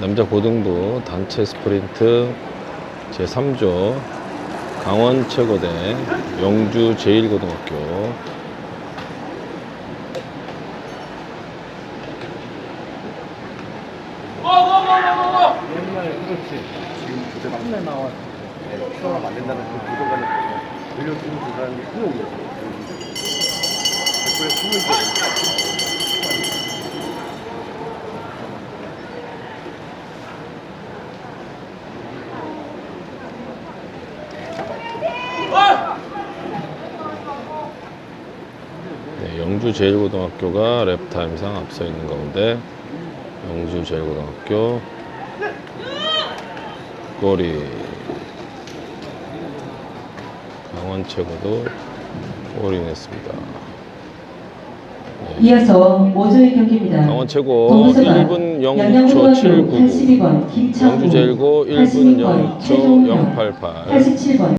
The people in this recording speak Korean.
남자 고등부 단체 스프린트 제3조 강원 최고대 영주 제1고등학교 옛날에 그렇지. 지금 그대가 맨날 나와. 수업을 안 된다는 그 부도관을 돌려주는 그 사람이 거죠. 댓글에 숨을 때. 네, 영주 제1고등학교가 랩타임상 앞서 있는 가운데 영주 제1고등학교 골이 강원 최고도 골이 냈습니다. 이어서 5조의 경기입니다. 강원 최고 동부서가 1분 0초 양양고등학교 799 82번 김창우 영주 제1고 1분 82번 0초 최종현 088 87번